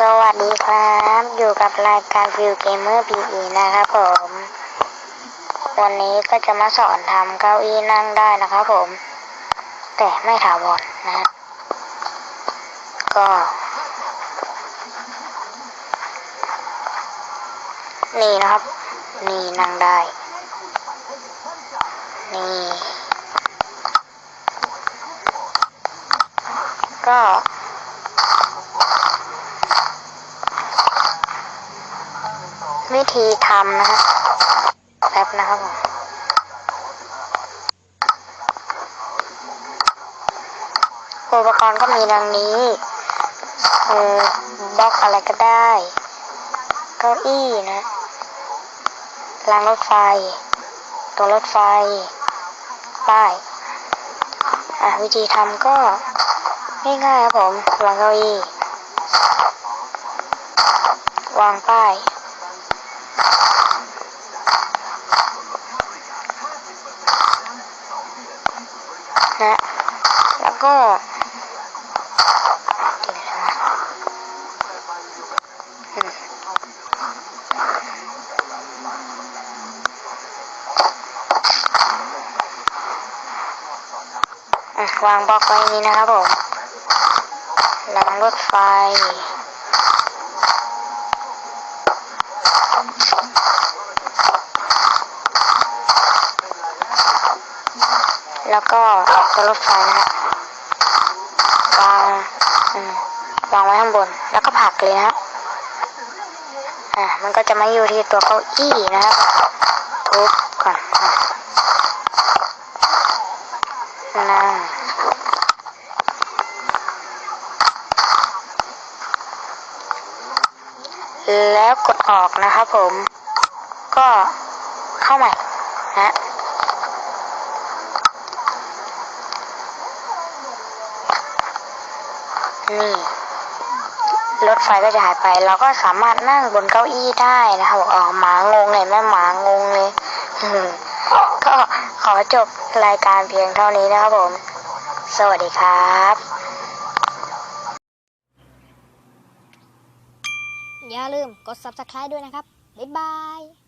สวัสดีครับ อยู่กับรายการวิวเกมเมอร์พีอีนะครับผม วันนี้ก็จะมาสอนทำเก้าอี้นั่งได้นะครับผม แต่ไม่ถาวรนะ ก็ นี่นะครับ นี่นั่งได้ นี่ ก็ วิธีทำนะฮะแป๊บนะครับผมอุปกรณ์ก็มีดังนี้เออบล็อกอะไรก็ได้ เก้าอี้นะรางรถไฟ ตัวรถไฟ ป้าย อะวิธีทำก็ง่ายๆครับผมวางเก้าอี้ วางป้าย นะ แล้วก็อืมอะวางบล็อกไว้นี้นะครับผมรางรถไฟ แล้วก็ตัวรถไฟนะฮะวางวางไว้ข้างบน แล้วก็ผลักเลยนะฮะอ่ามันก็จะมาอยู่ที่ตัวเก้าอี้นะครับทุบก่อนอะนั่ง แล้วกดออกนะครับผม ก็เข้าใหม่นะนี่รถไฟก็จะหายไป เราก็สามารถนั่งบนเก้าอี้ได้นะคะบอกอ๋อหมางงเลยแม่หมางงเลยก็ขอจบรายการเพียงเท่านี้นะครับผม สวัสดีครับ อย่าลืมกด subscribe ด้วยนะครับ บ๊ายบาย